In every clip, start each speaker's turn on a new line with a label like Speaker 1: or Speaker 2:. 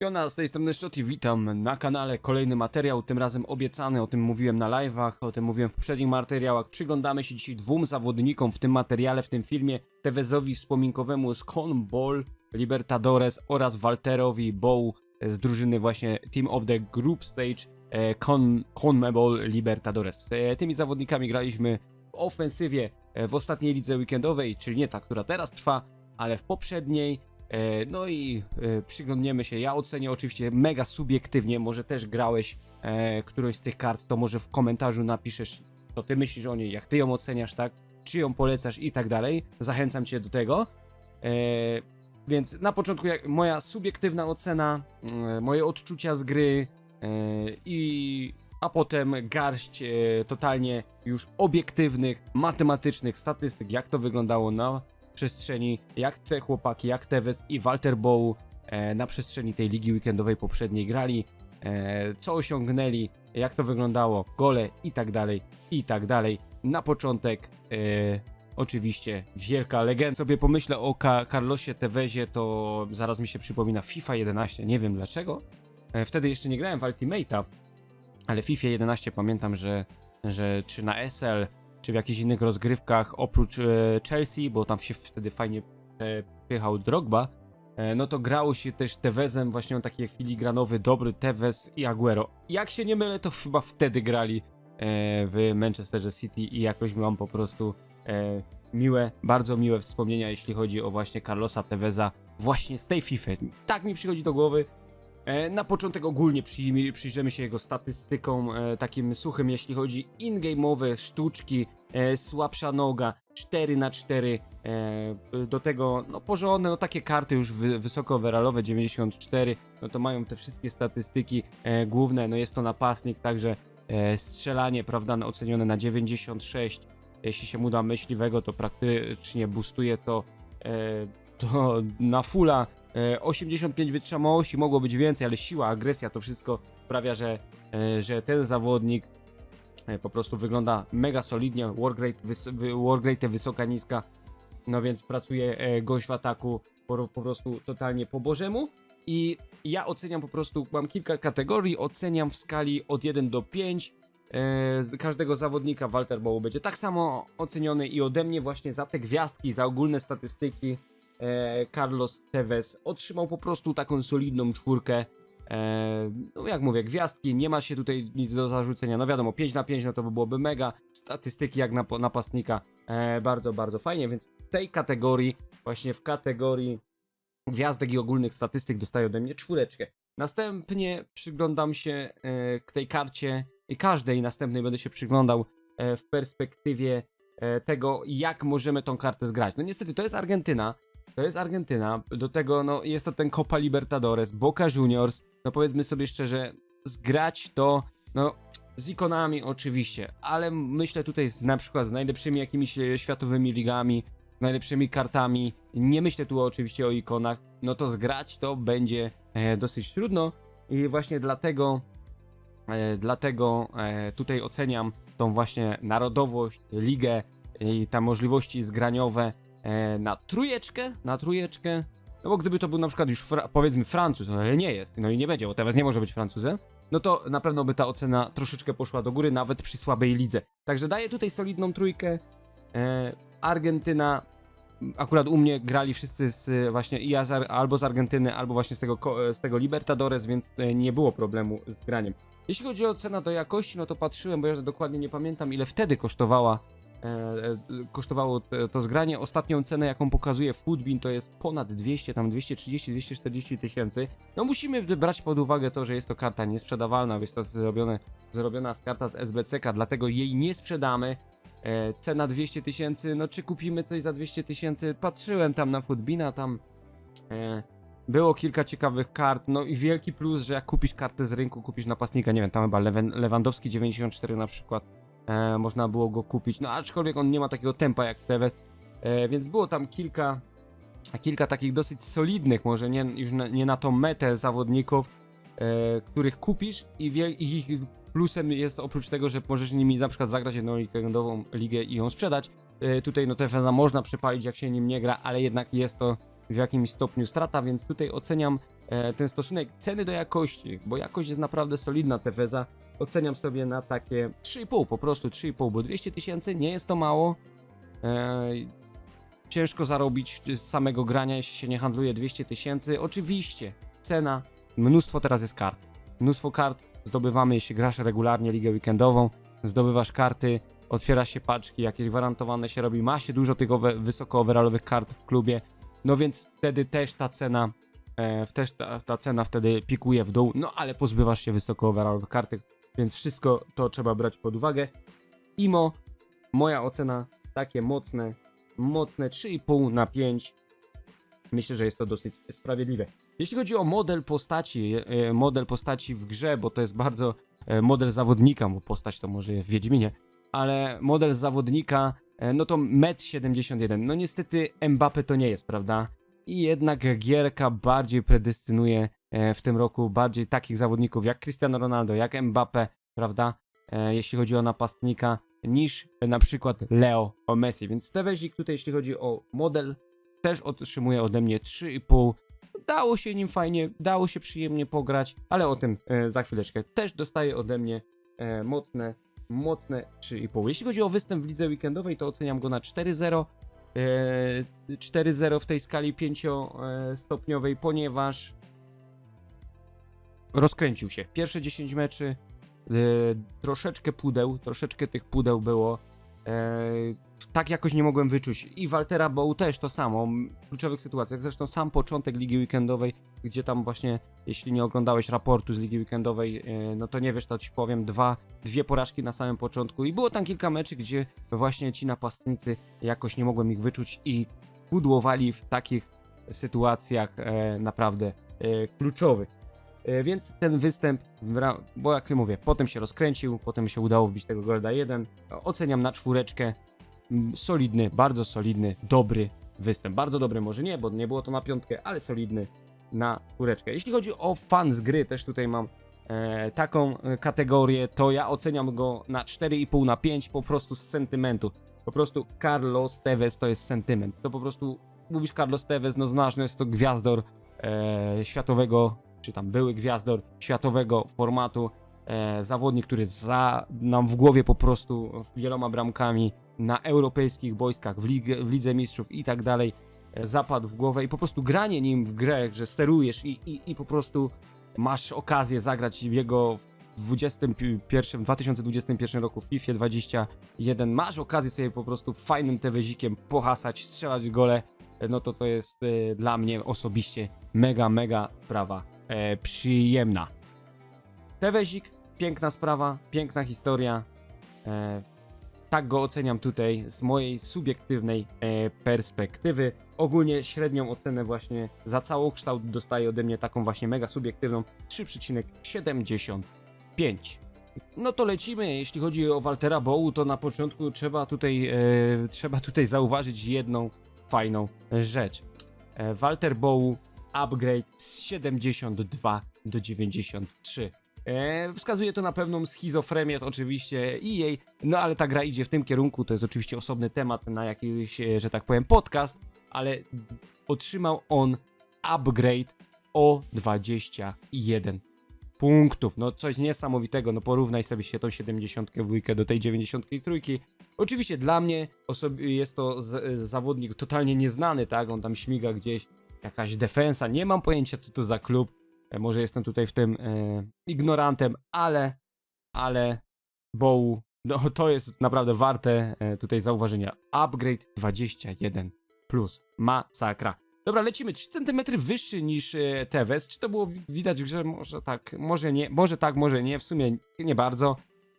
Speaker 1: Jona, z tej strony Szczot witam na kanale. Kolejny materiał, tym razem obiecany, o tym mówiłem na live'ach, o tym mówiłem w poprzednich materiałach. Przyglądamy się dzisiaj dwóm zawodnikom w tym materiale, w tym filmie. Tevezowi wspominkowemu z Conball Libertadores oraz Walterowi Bow z drużyny właśnie Team of the Group Stage e, Con, CONMEBOL Libertadores. E, Tymi zawodnikami graliśmy w ofensywie e, w ostatniej lidze weekendowej, czyli nie ta, która teraz trwa, ale w poprzedniej. E, No i e, przyglądniemy się. Ja ocenię oczywiście mega subiektywnie. Może też grałeś e, którąś z tych kart, to może w komentarzu napiszesz, co ty myślisz o niej, jak ty ją oceniasz, tak? Czy ją polecasz i tak dalej. Zachęcam cię do tego. Więc na początku moja subiektywna ocena, moje odczucia z gry i a potem garść totalnie już obiektywnych, matematycznych statystyk, jak to wyglądało na przestrzeni, jak te chłopaki, jak Tevez i Walter Bow e, na przestrzeni tej ligi weekendowej poprzedniej grali, e, co osiągnęli, jak to wyglądało, gole i tak dalej, i tak dalej. Na początek e, oczywiście wielka legenda. Sobie pomyślę o Ka Carlosie Tevezie, to zaraz mi się przypomina FIFA 11, nie wiem dlaczego. E, wtedy jeszcze nie grałem w Ultimate'a, ale FIFA 11 pamiętam, że, że czy na SL, czy w jakichś innych rozgrywkach oprócz e, Chelsea, bo tam się wtedy fajnie przepychał Drogba, e, no to grało się też Tevezem, właśnie on taki filigranowy, dobry Tevez i Aguero. Jak się nie mylę, to chyba wtedy grali e, w Manchesterze City i jakoś mam po prostu miłe, bardzo miłe wspomnienia, jeśli chodzi o właśnie Carlosa Teveza właśnie z tej FIFA. Tak mi przychodzi do głowy. E, Na początek ogólnie przyjrzymy się jego statystykom, e, takim suchym, jeśli chodzi in-game'owe sztuczki, e, słabsza noga, 4 na 4 e, do tego no porządne, no takie karty już wy, wysoko overallowe, 94, no to mają te wszystkie statystyki główne, no jest to napastnik, także strzelanie, prawda, no, ocenione na 96, jeśli się mu myśliwego, to praktycznie boostuje to, to na fulla, E, 85 wytrzymałości, mogło być więcej, ale siła, agresja, to wszystko sprawia, że, e, że ten zawodnik e, po prostu wygląda mega solidnie. Wargrade, wys wysoka, niska, no więc pracuje e, gość w ataku po, po prostu totalnie po bożemu. I ja oceniam po prostu, mam kilka kategorii, oceniam w skali od 1 do 5. E, z każdego zawodnika Walter Bow będzie tak samo oceniony i ode mnie właśnie za te gwiazdki, za ogólne statystyki e, Carlos Tevez otrzymał po prostu taką solidną czwórkę. E, no jak mówię, gwiazdki, nie ma się tutaj nic do zarzucenia. No wiadomo, 5 na 5 no to by byłoby mega. Statystyki jak na napastnika e, bardzo, bardzo fajnie, więc w tej kategorii, właśnie w kategorii gwiazdek i ogólnych statystyk dostaje ode mnie czwóreczkę. Następnie przyglądam się e, tej karcie i każdej następnej będę się przyglądał e, w perspektywie e, tego, jak możemy tą kartę zgrać. No niestety, to jest Argentyna. To jest Argentyna. Do tego, no, jest to ten Copa Libertadores, Boca Juniors. No powiedzmy sobie szczerze, zgrać to, no, z ikonami oczywiście, ale myślę tutaj z, na przykład z najlepszymi jakimiś e, światowymi ligami, z najlepszymi kartami. Nie myślę tu oczywiście o ikonach. No to zgrać to będzie e, dosyć trudno i właśnie dlatego E, Dlatego e, tutaj oceniam tą właśnie narodowość, ligę i te możliwości zgraniowe e, na trójeczkę, na trójeczkę. No bo gdyby to był na przykład już fra- powiedzmy Francuz, no ale nie jest, no i nie będzie, bo teraz nie może być Francuzem, no to na pewno by ta ocena troszeczkę poszła do góry, nawet przy słabej lidze. Także daję tutaj solidną trójkę. E, Argentyna, akurat u mnie grali wszyscy z właśnie i albo z Argentyny, albo właśnie z tego, z tego Libertadores, więc e, nie było problemu z graniem. Jeśli chodzi o cenę do jakości, no to patrzyłem, bo ja dokładnie nie pamiętam ile wtedy kosztowała e, e, kosztowało to, zgranie. Ostatnią cenę jaką pokazuje Foodbean to jest ponad 200, tam 230-240 tysięcy. No musimy brać pod uwagę to, że jest to karta niesprzedawalna, jest to zrobione, zrobiona z karta z SBCK, dlatego jej nie sprzedamy. E, cena 200 tysięcy, no czy kupimy coś za 200 tysięcy? Patrzyłem tam na Foodbina, tam e, było kilka ciekawych kart, no i wielki plus, że jak kupisz kartę z rynku, kupisz napastnika, nie wiem, tam chyba Lewandowski 94 na przykład, e, można było go kupić, no aczkolwiek on nie ma takiego tempa jak Tevez, e, więc było tam kilka, kilka takich dosyć solidnych, może nie, już na, nie na tą metę zawodników, e, których kupisz i, ich plusem jest oprócz tego, że możesz nimi na przykład zagrać jedną weekendową ligę i ją sprzedać, e, tutaj no Teveza można przepalić jak się nim nie gra, ale jednak jest to w jakimś stopniu strata, więc tutaj oceniam ten stosunek ceny do jakości, bo jakość jest naprawdę solidna Teveza. Oceniam sobie na takie 3,5, po prostu 3,5, bo 200 tysięcy nie jest to mało. E, ciężko zarobić z samego grania, jeśli się nie handluje 200 tysięcy. Oczywiście, cena, mnóstwo teraz jest kart. Mnóstwo kart zdobywamy, jeśli grasz regularnie ligę weekendową, zdobywasz karty, otwiera się paczki, jakieś gwarantowane się robi, ma się dużo tych wysoko overallowych kart w klubie, no więc wtedy też ta cena, e, też ta, ta cena wtedy pikuje w dół, no ale pozbywasz się wysoko overallowych kartek, więc wszystko to trzeba brać pod uwagę. Imo, moja ocena takie mocne, mocne 3,5 na 5. Myślę, że jest to dosyć sprawiedliwe. Jeśli chodzi o model postaci, e, model postaci w grze, bo to jest bardzo e, model zawodnika, bo postać to może w Wiedźminie, ale model zawodnika, e, no to 1,71 m. No niestety Mbappe to nie jest, prawda? I jednak gierka bardziej predestynuje e, w tym roku bardziej takich zawodników jak Cristiano Ronaldo, jak Mbappe, prawda? E, Jeśli chodzi o napastnika, niż na przykład Leo o Messi. Więc Tevezik tutaj, jeśli chodzi o model, też otrzymuje ode mnie 3,5. Dało się nim fajnie, dało się przyjemnie pograć, ale o tym e, za chwileczkę. Też dostaje ode mnie mocne, mocne 3,5. Jeśli chodzi o występ w lidze weekendowej, to oceniam go na 4-0. E, 4-0 w tej skali 5-stopniowej, ponieważ rozkręcił się. Pierwsze 10 meczy, e, troszeczkę pudeł, troszeczkę tych pudeł było. E, tak jakoś nie mogłem wyczuć. I Waltera Bow też to samo, w kluczowych sytuacjach. Zresztą sam początek Ligi Weekendowej, gdzie tam właśnie, jeśli nie oglądałeś raportu z Ligi Weekendowej, e, no to nie wiesz, to ci powiem, dwa, dwie porażki na samym początku. I było tam kilka meczy, gdzie właśnie ci napastnicy jakoś nie mogłem ich wyczuć i pudłowali w takich sytuacjach e, naprawdę kluczowych. E, Więc ten występ, bo jak mówię, potem się rozkręcił, potem się udało wbić tego Golda 1. Oceniam na czwóreczkę. Mm, Solidny, bardzo solidny, dobry występ. Bardzo dobry może nie, bo nie było to na piątkę, ale solidny na czwóreczkę. Jeśli chodzi o fan z gry, też tutaj mam e, taką e, kategorię, to ja oceniam go na 4,5 na 5 po prostu z sentymentu. Po prostu Carlos Tevez to jest sentyment. To po prostu mówisz Carlos Tevez, no znasz, no jest to gwiazdor e, światowego, czy tam były gwiazdor światowego formatu. E, zawodnik, który za nam w głowie po prostu wieloma bramkami na europejskich boiskach, w, lig, w Lidze Mistrzów i tak dalej e, zapadł w głowę i po prostu granie nim w grę, że sterujesz i, i, i po prostu masz okazję zagrać jego w 21, 2021 roku w FIFA 21, masz okazję sobie po prostu fajnym tewezikiem pohasać, strzelać gole, e, no to to jest dla mnie osobiście mega, mega sprawa e, przyjemna. Tewezik, piękna sprawa, piękna historia. E, tak go oceniam tutaj z mojej subiektywnej e, perspektywy. Ogólnie średnią ocenę właśnie za całokształt dostaje ode mnie taką właśnie mega subiektywną 3,75. No to lecimy. Jeśli chodzi o Waltera Bowu, to na początku trzeba tutaj, e, trzeba tutaj zauważyć jedną fajną rzecz. E, Walter Bowu upgrade z 72 do 93. E, wskazuje to na pewną schizofrenię oczywiście i jej, no ale ta gra idzie w tym kierunku, to jest oczywiście osobny temat na jakiś, e, że tak powiem, podcast, ale otrzymał on upgrade o 21 punktów. No coś niesamowitego, no porównaj sobie się tą 72 do tej 93. Oczywiście dla mnie jest to zawodnik totalnie nieznany, tak? On tam śmiga gdzieś, jakaś defensa, nie mam pojęcia co to za klub. E, Może jestem tutaj w tym e, ignorantem, ale, ale Bow, no to jest naprawdę warte e, tutaj zauważenia. Upgrade 21 plus. Masakra. Dobra, lecimy. 3 cm wyższy niż e, Tevez. Czy to było wi- widać w grze? Może tak, może nie. Może tak, może nie. W sumie nie bardzo.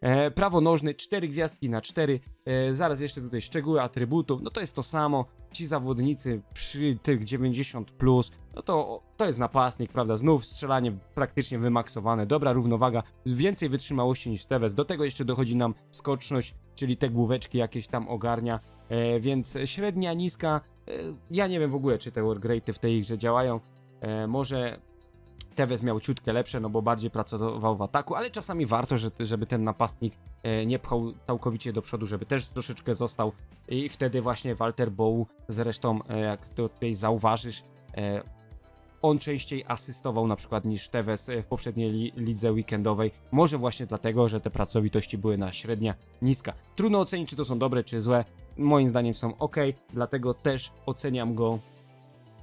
Speaker 1: E, prawonożny, 4 gwiazdki na 4. E, zaraz jeszcze tutaj szczegóły atrybutów. No to jest to samo. Ci zawodnicy przy tych 90 plus, no to to jest napastnik, prawda? Znów strzelanie praktycznie wymaksowane, dobra równowaga, więcej wytrzymałości niż Tevez. Do tego jeszcze dochodzi nam skoczność, czyli te główeczki jakieś tam ogarnia. E, więc średnia, niska. Ja nie wiem w ogóle, czy te wargrade'y w tej grze działają. Może Tevez miał ciutkę lepsze, no bo bardziej pracował w ataku, ale czasami warto, że, żeby ten napastnik e, nie pchał całkowicie do przodu, żeby też troszeczkę został i wtedy właśnie Walter Bow zresztą, e, jak to tutaj zauważysz, e, on częściej asystował na przykład niż Tevez w poprzedniej li lidze weekendowej. Może właśnie dlatego, że te pracowitości były na średnia niska. Trudno ocenić, czy to są dobre, czy złe. Moim zdaniem są ok, dlatego też oceniam go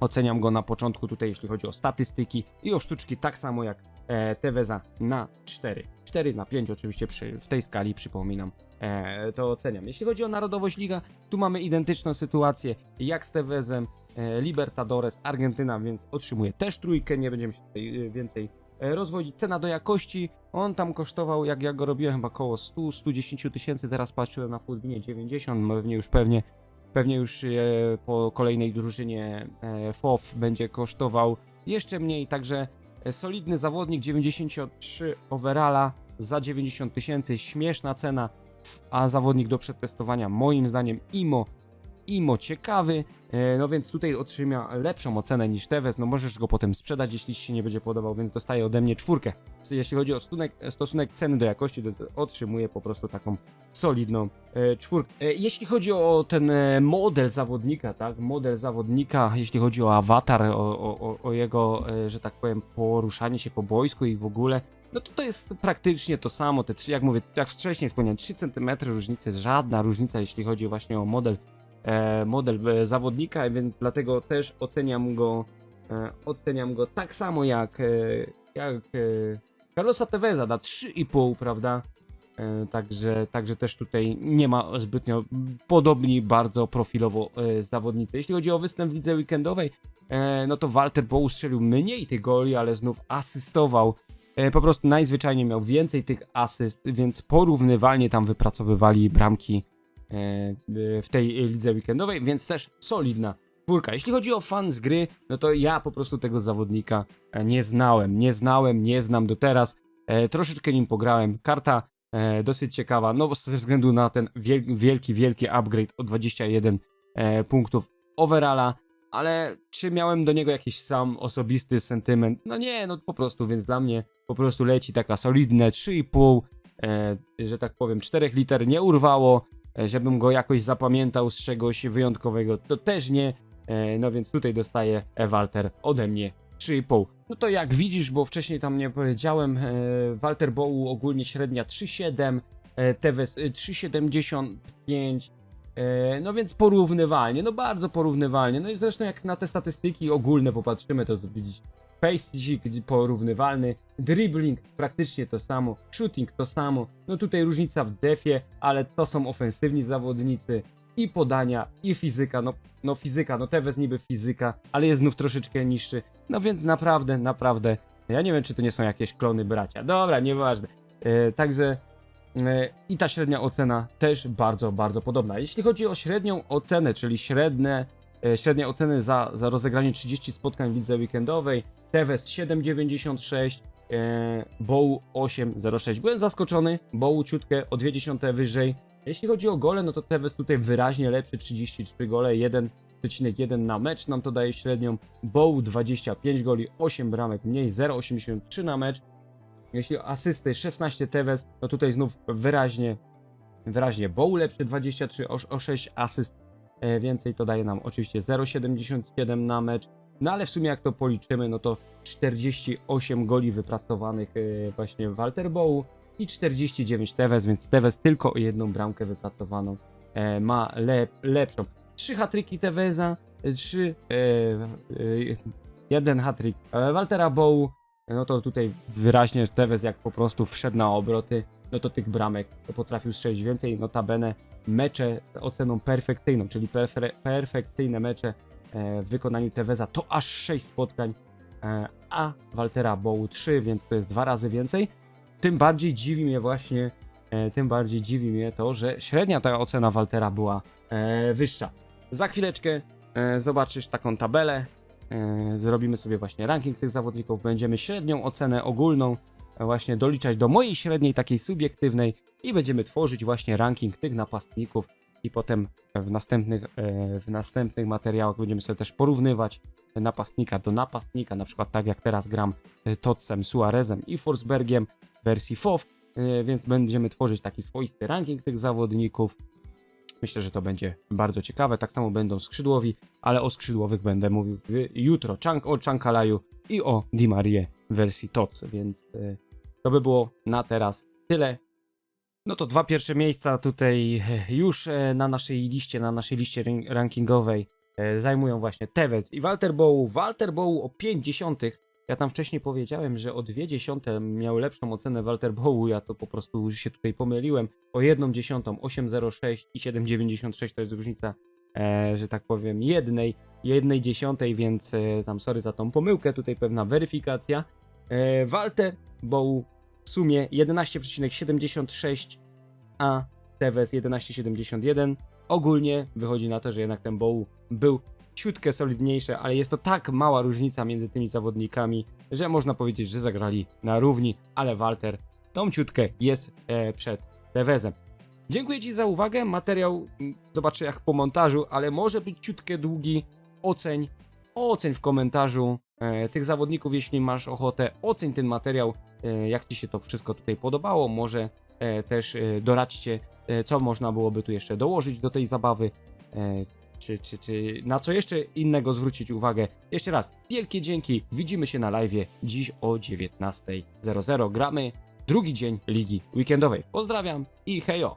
Speaker 1: Oceniam go na początku tutaj, jeśli chodzi o statystyki i o sztuczki, tak samo jak e, Teveza na 4. 4 na 5 oczywiście przy, w tej skali, przypominam, e, to oceniam. Jeśli chodzi o Narodowość Liga, tu mamy identyczną sytuację jak z Tevezem, e, Libertadores, Argentyna, więc otrzymuje też trójkę, nie będziemy się tutaj e, więcej e, rozwodzić. Cena do jakości, on tam kosztował, jak ja go robiłem, chyba około 100-110 tysięcy, teraz patrzyłem na Foodbinie 90, pewnie już pewnie Pewnie już e, po kolejnej drużynie e, FOF będzie kosztował jeszcze mniej, także e, solidny zawodnik 93 overalla za 90 tysięcy, śmieszna cena, a zawodnik do przetestowania moim zdaniem IMO, IMO ciekawy, e, no więc tutaj otrzyma lepszą ocenę niż Tevez, no możesz go potem sprzedać, jeśli ci się nie będzie podobał, więc dostaje ode mnie czwórkę. Jeśli chodzi o stosunek, stosunek ceny do jakości, to otrzymuje po prostu taką solidną e, czwórkę. E, jeśli chodzi o ten e, model zawodnika, tak, model zawodnika, jeśli chodzi o awatar, o, o, o- jego, e, że tak powiem, poruszanie się po boisku i w ogóle, no to to jest praktycznie to samo, te trzy, jak mówię, jak wcześniej wspomniałem, 3 cm różnicy, żadna różnica, jeśli chodzi właśnie o model, e, model e, zawodnika, więc dlatego też oceniam go, e, oceniam go tak samo jak, e, jak e, Carlosa Teveza na 3,5, prawda? E, Także, także też tutaj nie ma zbytnio podobni bardzo profilowo e, zawodnicy. Jeśli chodzi o występ w lidze weekendowej, e, no to Walter Bow strzelił mniej tych goli, ale znów asystował. E, Po prostu najzwyczajniej miał więcej tych asyst, więc porównywalnie tam wypracowywali bramki e, e, w tej lidze weekendowej, więc też solidna czwórka. Jeśli chodzi o fan z gry, no to ja po prostu tego zawodnika e, nie znałem, nie znałem, nie znam do teraz. E, troszeczkę nim pograłem. Karta e, dosyć ciekawa, no ze względu na ten wiel wielki, wielki upgrade o 21 e, punktów overalla, ale czy miałem do niego jakiś sam osobisty sentyment? No nie, no po prostu, więc dla mnie po prostu leci taka solidne 3,5, e, że tak powiem, 4 liter nie urwało, e, żebym go jakoś zapamiętał z czegoś wyjątkowego, to też nie, e, no więc tutaj dostaje e, Walter ode mnie 3,5. No to jak widzisz, bo wcześniej tam nie powiedziałem, e, Walter Bowu ogólnie średnia 3,7, e, Tevez e, 3,75, e, no więc porównywalnie, no bardzo porównywalnie. No i zresztą jak na te statystyki ogólne popatrzymy, to widzisz Pace porównywalny, dribbling praktycznie to samo, shooting to samo, no tutaj różnica w defie, ale to są ofensywni zawodnicy, i podania, i fizyka, no, no fizyka, no Tevez niby fizyka, ale jest znów troszeczkę niższy, no więc naprawdę, naprawdę, ja nie wiem czy to nie są jakieś klony bracia, dobra, nieważne, e, także e, i ta średnia ocena też bardzo, bardzo podobna. Jeśli chodzi o średnią ocenę, czyli średnie, średnie oceny za, za rozegranie 30 spotkań w lidze weekendowej, Tevez 7,96, e, Bow 8,06. Byłem zaskoczony, Bow ciutkę o 0,2 wyżej. Jeśli chodzi o gole, no to Tevez tutaj wyraźnie lepszy, 33 gole, 1,1 na mecz nam to daje średnią. Bow 25 goli, 8 bramek mniej, 0,83 na mecz. Jeśli asysty 16 Tevez, no tutaj znów wyraźnie, wyraźnie Bow lepszy 23, o, o 6 asyst e, więcej to daje nam oczywiście 0,77 na mecz. No ale w sumie jak to policzymy, no to 48 goli wypracowanych e, właśnie Walter Bow i 49 Tevez, więc Tevez tylko o jedną bramkę wypracowaną e, ma lep, lepszą. Trzy hatryki Teveza, e, trzy, e, e, jeden hatryk e, Waltera Bow, no to tutaj wyraźnie Tevez jak po prostu wszedł na obroty, no to tych bramek potrafił strzelić więcej, notabene mecze z oceną perfekcyjną, czyli perfe, perfekcyjne mecze e, w wykonaniu Teveza to aż 6 spotkań, e, a Waltera Bow 3, więc to jest dwa razy więcej. Tym bardziej dziwi mnie właśnie, e, tym bardziej dziwi mnie to, że średnia ta ocena Waltera była wyższa. Za chwileczkę zobaczysz taką tabelę, zrobimy sobie właśnie ranking tych zawodników, będziemy średnią ocenę ogólną e, właśnie doliczać do mojej średniej, takiej subiektywnej i będziemy tworzyć właśnie ranking tych napastników i potem w następnych, e, w następnych materiałach będziemy sobie też porównywać napastnika do napastnika, na przykład tak jak teraz gram e, Totsem, Suarezem i Forsbergiem w wersji FOW, e, więc będziemy tworzyć taki swoisty ranking tych zawodników. Myślę, że to będzie bardzo ciekawe. Tak samo będą skrzydłowi, ale o skrzydłowych będę mówił jutro. Chang, o Chankalaju i o Di Marie wersji TOTS, więc y, to by było na teraz tyle. No to dwa pierwsze miejsca tutaj e, już e, na naszej liście, na naszej liście ran- rankingowej e, zajmują właśnie Tevez i Walter Bowu. Walter Bowu o 50. Ja tam wcześniej powiedziałem, że o 2 dziesiąte miał lepszą ocenę Walter Bowu, ja to po prostu się tutaj pomyliłem. O 1 dziesiątą 8,06 i 7,96 to jest różnica, e, że tak powiem, jednej, jednej dziesiątej, więc e, tam sorry za tą pomyłkę, tutaj pewna weryfikacja. E, Walter Bowu w sumie 11,76, a Tevez 11,71. Ogólnie wychodzi na to, że jednak ten Bow był ciutkę solidniejszy, ale jest to tak mała różnica między tymi zawodnikami, że można powiedzieć, że zagrali na równi, ale Walter tą ciutkę jest e, przed Tevezem. Dziękuję Ci za uwagę. Materiał mm, zobaczę jak po montażu, ale może być ciutkę długi. Oceń, oceń w komentarzu e, tych zawodników, jeśli masz ochotę. Oceń ten materiał, e, jak Ci się to wszystko tutaj podobało. Może e, też e, doradźcie, e, co można byłoby tu jeszcze dołożyć do tej zabawy. E, czy, czy, czy na co jeszcze innego zwrócić uwagę. Jeszcze raz, wielkie dzięki. Widzimy się na live dziś o 19.00. Gramy drugi dzień Ligi Weekendowej. Pozdrawiam i hejo!